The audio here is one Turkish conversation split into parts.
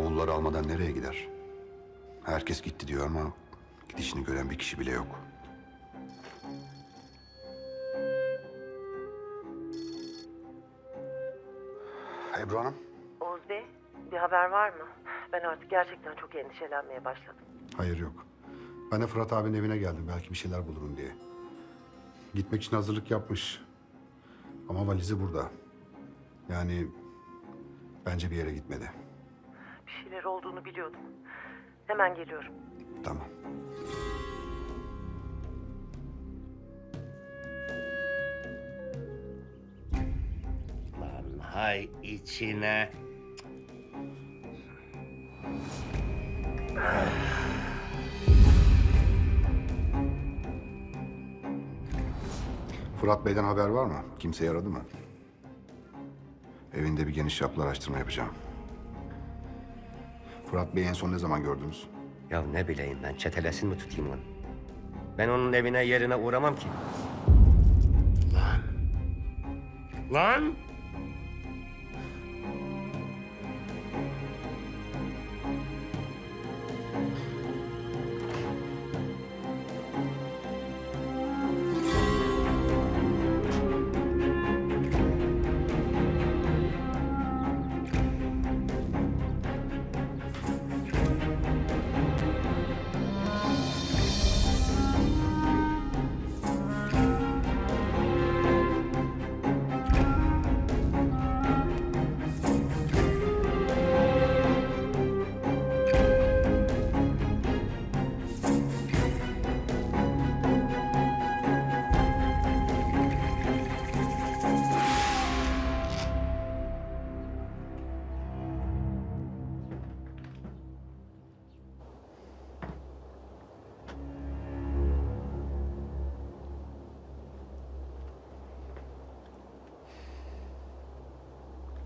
Bavulları almadan nereye gider? Herkes gitti diyor ama gidişini gören bir kişi bile yok. Ebru Hanım. Oğuz Bey, bir haber var mı? Ben artık gerçekten çok endişelenmeye başladım. Hayır yok. Ben de Fırat abinin evine geldim. Belki bir şeyler bulurum diye. Gitmek için hazırlık yapmış. Ama valizi burada. Yani bence bir yere gitmedi. Şeyler olduğunu biliyordum. Hemen geliyorum. Tamam. Lan hay içine. Fırat Bey'den haber var mı? Kimse yaradı mı? Evinde bir geniş çaplı araştırma yapacağım. Fırat Bey'i en son ne zaman gördünüz? Ya ne bileyim ben çetelesin mi tutayım onu? Ben onun evine yerine uğramam ki. Lan. Lan.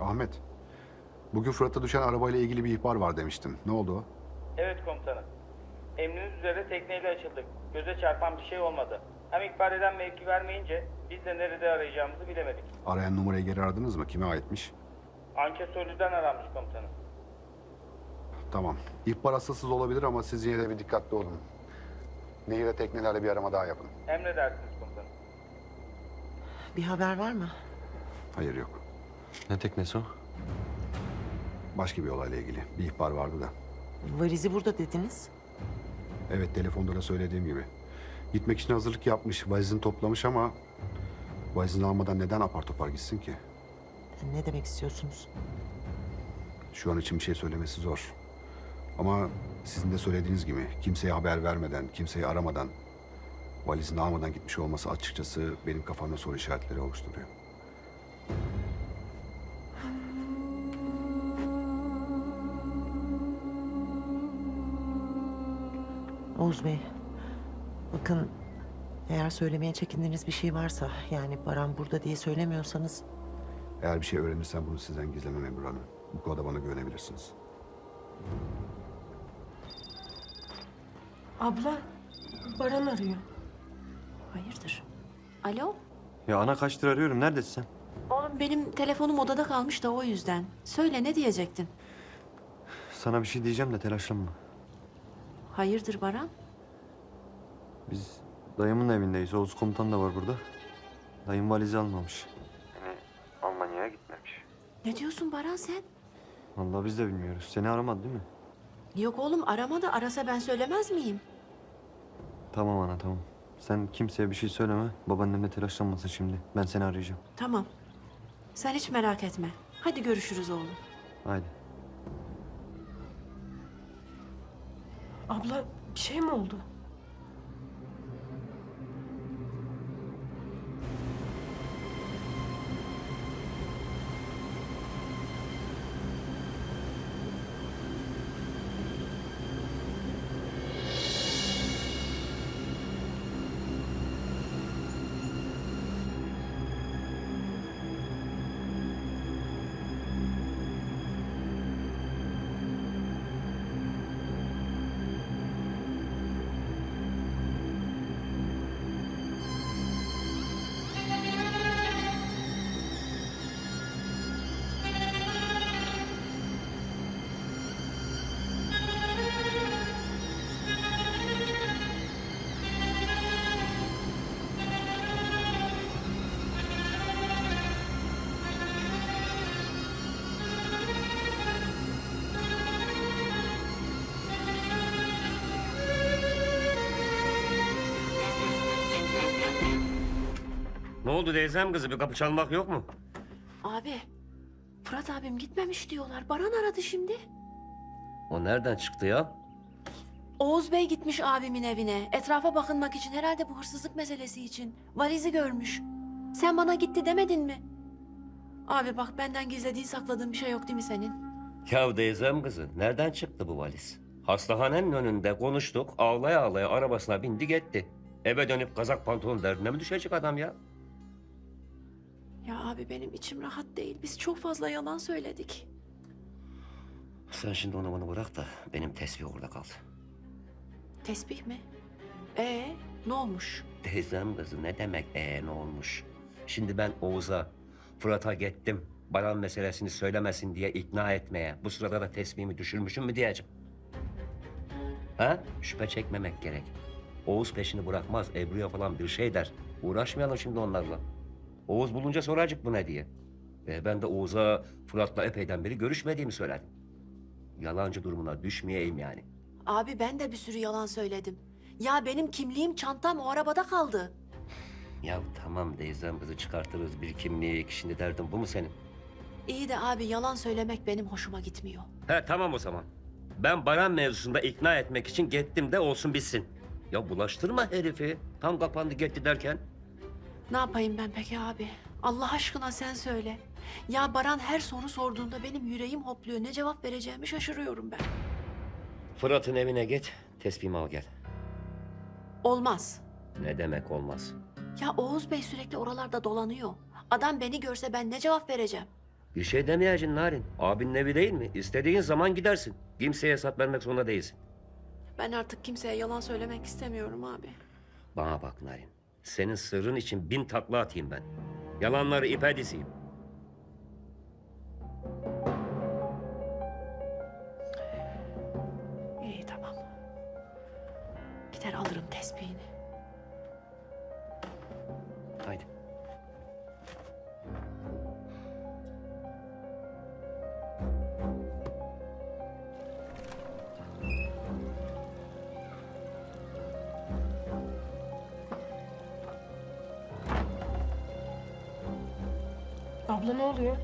Ahmet. Bugün Fırat'a düşen arabayla ilgili bir ihbar var demiştin. Ne oldu o? Evet komutanım. Emriniz üzere tekneyle açıldık. Göze çarpan bir şey olmadı. Hem ihbar eden mevki vermeyince biz de nerede arayacağımızı bilemedik. Arayan numarayı geri aradınız mı? Kime aitmiş? Ankesörlüden aranmış komutanım. Tamam. İhbar asılsız olabilir ama siz yine de bir dikkatli olun. Nehir'e teknelerle bir arama daha yapın. Emredersiniz komutanım. Bir haber var mı? Hayır yok. Ne teknesi o? Başka bir olayla ilgili. Bir ihbar vardı da. Valizi burada dediniz. Evet telefonda da söylediğim gibi. Gitmek için hazırlık yapmış, valizini toplamış ama... ...valizini almadan neden apar topar gitsin ki? Ne demek istiyorsunuz? Şu an için bir şey söylemesi zor. Ama sizin de söylediğiniz gibi kimseye haber vermeden, kimseyi aramadan... ...valizini almadan gitmiş olması açıkçası benim kafamda soru işaretleri oluşturuyor. Oğuz Bey, bakın eğer söylemeye çekindiğiniz bir şey varsa... ...yani Baran burada diye söylemiyorsanız... Eğer bir şey öğrenirsem bunu sizden gizlemem Ebru Hanım. Bu konuda bana güvenebilirsiniz. Abla, Baran arıyor. Hayırdır? Alo? Ya ana kaçtır arıyorum. Neredesin sen? Oğlum benim telefonum odada kalmış da o yüzden. Söyle ne diyecektin? Sana bir şey diyeceğim de telaşlanma. Hayırdır Baran? Biz dayımın evindeyiz. Oğuz komutan da var burada. Dayım valizi almamış. Yani Almanya'ya gitmemiş. Ne diyorsun Baran sen? Vallahi biz de bilmiyoruz. Seni aramadı değil mi? Yok oğlum arama da arasa ben söylemez miyim? Tamam ana tamam. Sen kimseye bir şey söyleme. Babaannem de telaşlanmasın şimdi. Ben seni arayacağım. Tamam. Sen hiç merak etme. Hadi görüşürüz oğlum. Haydi. Abla, bir şey mi oldu? Oldu teyzem kızı? Bir kapı çalmak yok mu? Abi, Fırat abim gitmemiş diyorlar. Baran aradı şimdi. O nereden çıktı ya? Oğuz Bey gitmiş abimin evine. Etrafa bakınmak için herhalde bu hırsızlık meselesi için. Valizi görmüş. Sen bana gitti demedin mi? Abi bak benden gizlediğin sakladığın bir şey yok değil mi senin? Ya teyzem kızı nereden çıktı bu valiz? Hastahanenin önünde konuştuk. Ağlaya ağlaya arabasına bindi gitti. Eve dönüp kazak pantolon derdine mi düşecek adam ya? Ya abi benim içim rahat değil. Biz çok fazla yalan söyledik. Sen şimdi onu bunu bırak da benim tesbih orada kaldı. Tesbih mi? Ee, ne olmuş? Teyzem kızı ne demek ee ne olmuş? Şimdi ben Oğuz'a, Fırat'a gittim. Baran meselesini söylemesin diye ikna etmeye. Bu sırada da tesbihimi düşürmüşüm mü diyeceğim. Ha? Şüphe çekmemek gerek. Oğuz peşini bırakmaz. Ebru'ya falan bir şey der. Uğraşmayalım şimdi onlarla. Oğuz bulunca soracak bu ne diye. E, ben de Oğuz'a Fırat'la epeyden beri görüşmediğimi söyledim. Yalancı durumuna düşmeyeyim yani. Abi ben de bir sürü yalan söyledim. Ya benim kimliğim, çantam o arabada kaldı. Ya tamam teyzem kızı çıkartırız bir kimlik. Şimdi derdim bu mu senin? İyi de abi yalan söylemek benim hoşuma gitmiyor. He tamam o zaman. Ben Baran mevzusunda ikna etmek için gittim de olsun bitsin. Ya bulaştırma herifi. Tam kapandı gitti derken. Ne yapayım ben peki abi? Allah aşkına sen söyle. Ya Baran her soru sorduğunda benim yüreğim hopluyor. Ne cevap vereceğimi şaşırıyorum ben. Fırat'ın evine git, tespihimi al gel. Olmaz. Ne demek olmaz. Ya Oğuz Bey sürekli oralarda dolanıyor. Adam beni görse ben ne cevap vereceğim? Bir şey demeyeceksin Narin. Abinin evi değil mi? İstediğin zaman gidersin. Kimseye hesap vermek zorunda değilsin. Ben artık kimseye yalan söylemek istemiyorum abi. Bana bak Narin. Senin sırrın için bin takla atayım ben. Yalanları ipe dizeyim. İyi tamam. Gider alırım tesbihini. Abla ne oluyor?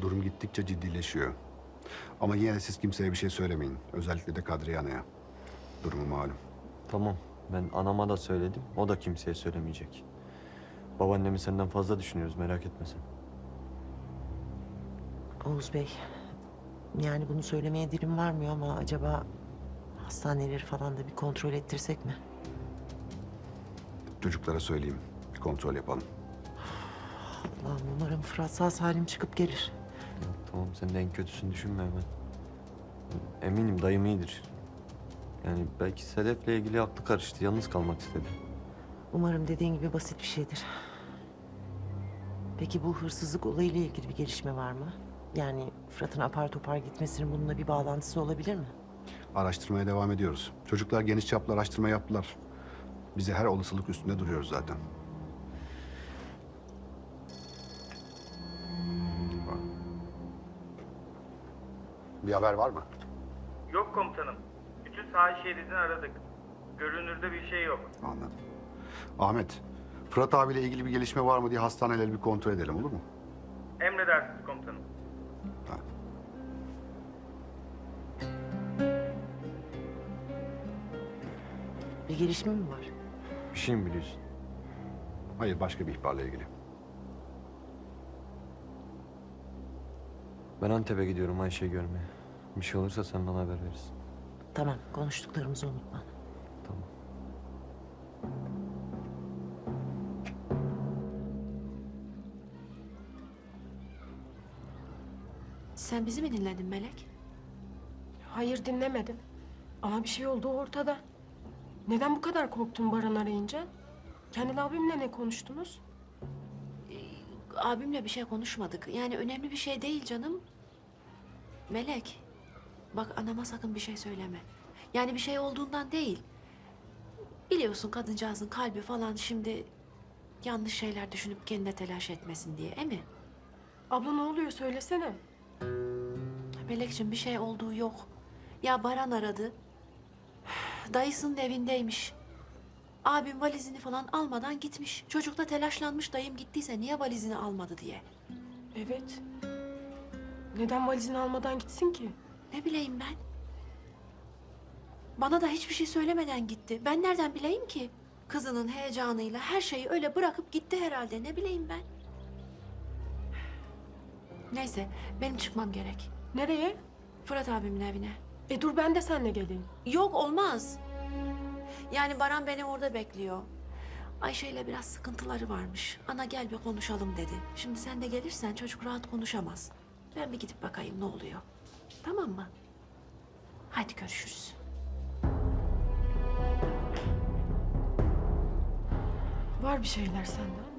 Durum gittikçe ciddileşiyor. Ama yine de siz kimseye bir şey söylemeyin. Özellikle de Kadriye Ana'ya. Durumu malum. Tamam. Ben anama da söyledim. O da kimseye söylemeyecek. Babaannemi senden fazla düşünüyoruz merak etme sen. Oğuz Bey, yani bunu söylemeye dilim varmıyor ama acaba hastaneleri falan da bir kontrol ettirsek mi? Çocuklara söyleyeyim. Bir kontrol yapalım. Allah'ım umarım Fırat sağ salim çıkıp gelir. Ya, tamam sen de en kötüsünü düşünme hemen. Eminim dayım iyidir. Yani belki Sedef'le ilgili aklı karıştı. Yalnız kalmak istedi. Umarım dediğin gibi basit bir şeydir. Peki bu hırsızlık olayıyla ilgili bir gelişme var mı? Yani Fırat'ın apar topar gitmesinin bununla bir bağlantısı olabilir mi? Araştırmaya devam ediyoruz. Çocuklar geniş çaplı araştırma yaptılar. Biz de her olasılık üstünde duruyoruz zaten. Bir haber var mı? Yok komutanım. Bütün sahil şeridini aradık. Görünürde bir şey yok. Anladım. Ahmet, Fırat abiyle ilgili bir gelişme var mı diye hastaneleri bir kontrol edelim olur mu? Emredersiniz komutanım. Ha. Bir gelişme mi var? Bir şey mi biliyorsun? Hayır, başka bir ihbarla ilgili. Ben Antep'e gidiyorum Ayşe'yi görmeye. Bir şey olursa sen bana haber verirsin. Tamam, konuştuklarımızı unutma. Tamam. Sen bizi mi dinledin Melek? Hayır dinlemedim. Ama bir şey oldu ortada. Neden bu kadar korktun Baran arayınca? Kendin abimle ne konuştunuz? Abimle bir şey konuşmadık. Yani önemli bir şey değil canım. Melek, bak anama sakın bir şey söyleme. Yani bir şey olduğundan değil. Biliyorsun kadıncağızın kalbi falan şimdi yanlış şeyler düşünüp kendine telaş etmesin diye, e mi? Abla ne oluyor söylesene. Melekciğim bir şey olduğu yok. Ya Baran aradı. Dayısının evindeymiş. Abim valizini falan almadan gitmiş. Çocuk da telaşlanmış dayım gittiyse niye valizini almadı diye. Evet. Neden valizini almadan gitsin ki? Ne bileyim ben? Bana da hiçbir şey söylemeden gitti. Ben nereden bileyim ki? Kızının heyecanıyla her şeyi öyle bırakıp gitti herhalde. Ne bileyim ben? Neyse, benim çıkmam gerek. Nereye? Fırat abimin evine. E dur ben de seninle geleyim. Yok olmaz. Yani Baran beni orada bekliyor. Ayşe ile biraz sıkıntıları varmış. Ana gel bir konuşalım dedi. Şimdi sen de gelirsen çocuk rahat konuşamaz. Ben bir gidip bakayım ne oluyor. Tamam mı? Hadi görüşürüz. Var bir şeyler senden.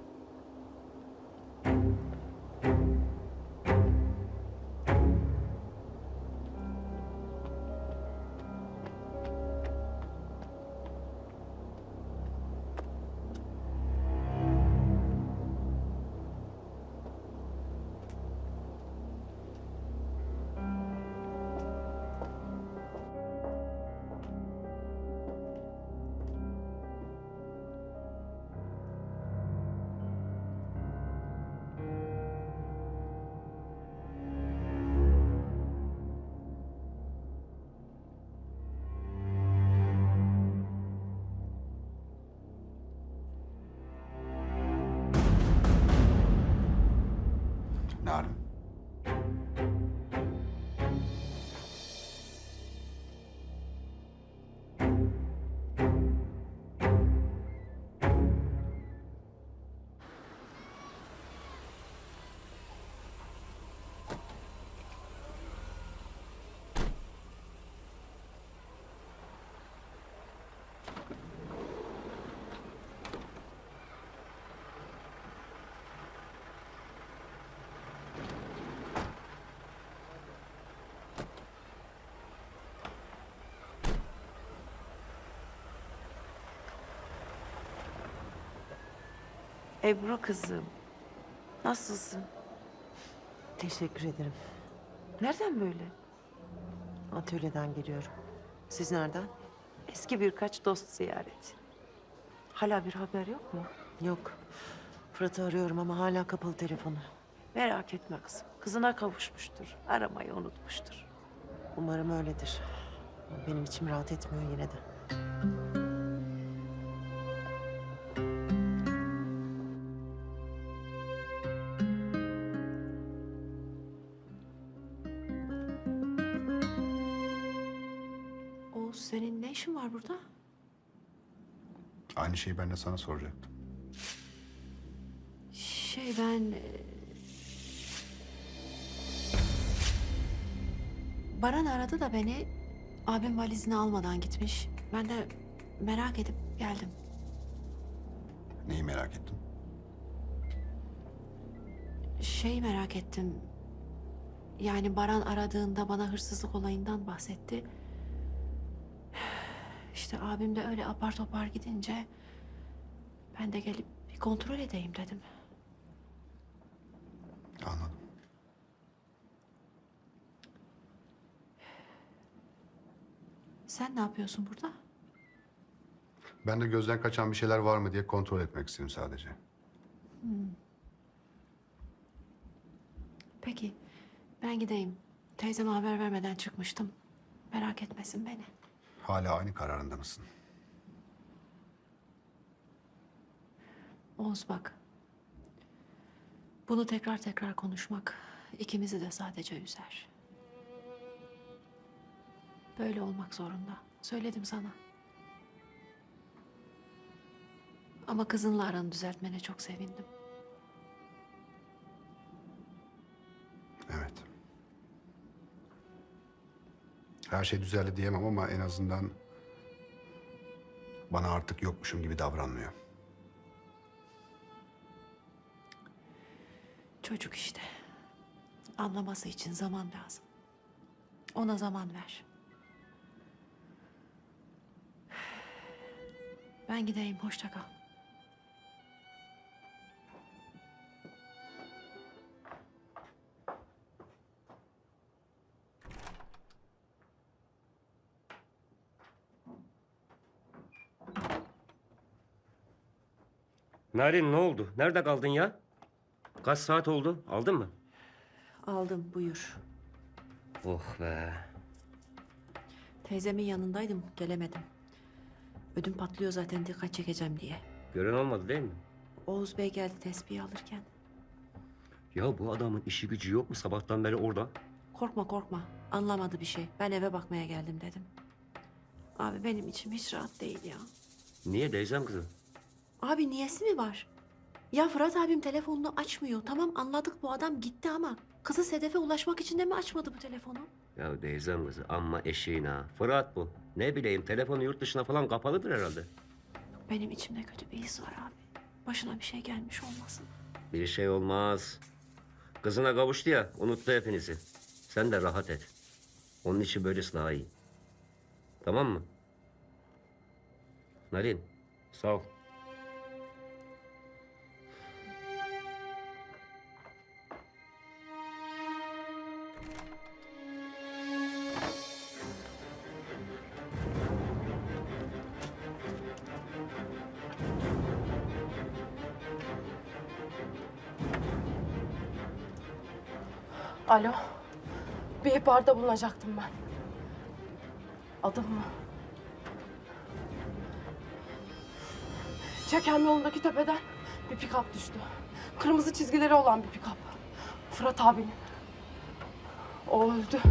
Ebru kızım. Nasılsın? Teşekkür ederim. Nereden böyle? Atölyeden geliyorum. Siz nereden? Eski birkaç dost ziyareti. Hala bir haber yok mu? Yok. Fırat'ı arıyorum ama hala kapalı telefonu. Merak etme kızım. Kızına kavuşmuştur. Aramayı unutmuştur. Umarım öyledir. Benim içim rahat etmiyor yine de. De sana soracaktım. Şey ben... e, Baran aradı da beni. Abim valizini almadan gitmiş. Ben de merak edip geldim. Neyi merak ettin? Şey merak ettim. Yani Baran aradığında bana hırsızlık olayından bahsetti. İşte abim de öyle apar topar gidince... ...ben de gelip bir kontrol edeyim dedim. Anladım. Sen ne yapıyorsun burada? Ben de gözden kaçan bir şeyler var mı diye kontrol etmek istedim sadece. Peki, ben gideyim. Teyzeme haber vermeden çıkmıştım. Merak etmesin beni. Hala aynı kararında mısın? Oğuz bak. Bunu tekrar tekrar konuşmak ikimizi de sadece üzer. Böyle olmak zorunda. Söyledim sana. Ama kızınla aranı düzeltmene çok sevindim. Evet. Her şey düzeldi diyemem ama en azından bana artık yokmuşum gibi davranmıyor. Çocuk işte. Anlaması için zaman lazım. Ona zaman ver. Ben gideyim. Hoşça kal. Narin ne oldu? Nerede kaldın ya? Kaç saat oldu? Aldın mı? Aldım buyur. Oh be. Teyzemin yanındaydım gelemedim. Ödüm patlıyor zaten dikkat çekeceğim diye. Gören olmadı değil mi? Oğuz Bey geldi tespihi alırken. Ya bu adamın işi gücü yok mu sabahtan beri orada? Korkma korkma anlamadı bir şey. Ben eve bakmaya geldim dedim. Abi benim içim hiç rahat değil ya. Niye teyzem kızım? Abi niyesi mi var? Ya Fırat abim telefonunu açmıyor. Tamam anladık bu adam gitti ama kızı Sedef'e ulaşmak için de mi açmadı bu telefonu? Ya teyzem kızı amma eşeğin ha. Fırat bu. Ne bileyim telefonu yurt dışına falan kapalıdır herhalde. Benim içimde kötü bir his var abi. Başına bir şey gelmiş olmasın. Bir şey olmaz. Kızına kavuştu ya unuttu hepinizi. Sen de rahat et. Onun için böylesi daha iyi. Tamam mı? Narin sağ ol. Alo. Bir ihbarda bulunacaktım ben. Adım mı? Çekem yolundaki tepeden bir pikap düştü. Kırmızı çizgileri olan bir pikap. Fırat abinin. O öldü.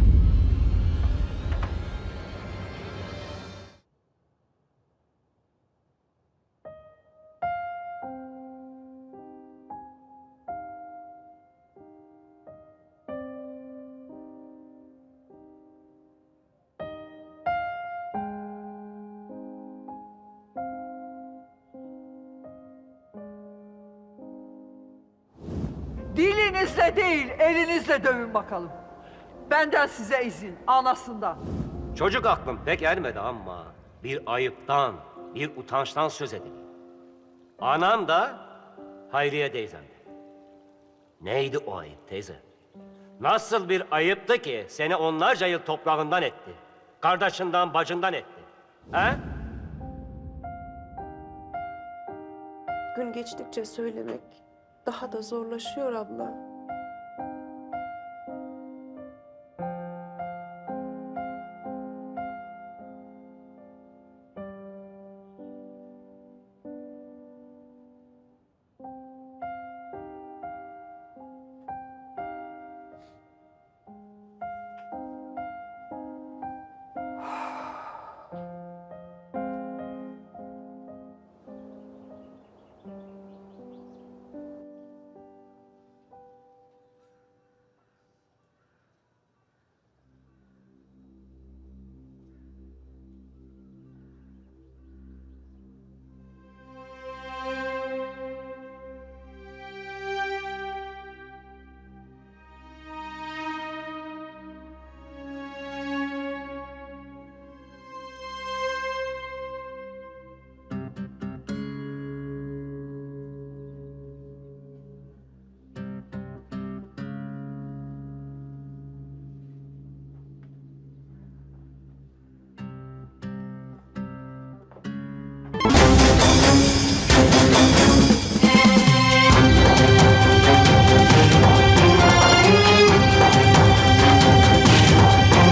Dilinizle değil, elinizle dövün bakalım. Benden size izin, anasından. Çocuk aklım pek ermedi ama bir ayıptan, bir utançtan söz ediliyor. Anam da Hayriye teyzem de. Neydi o ayıp teyze? Nasıl bir ayıptı ki seni onlarca yıl toprağından etti? Kardeşinden, bacından etti. He? Gün geçtikçe söylemek daha da zorlaşıyor abla.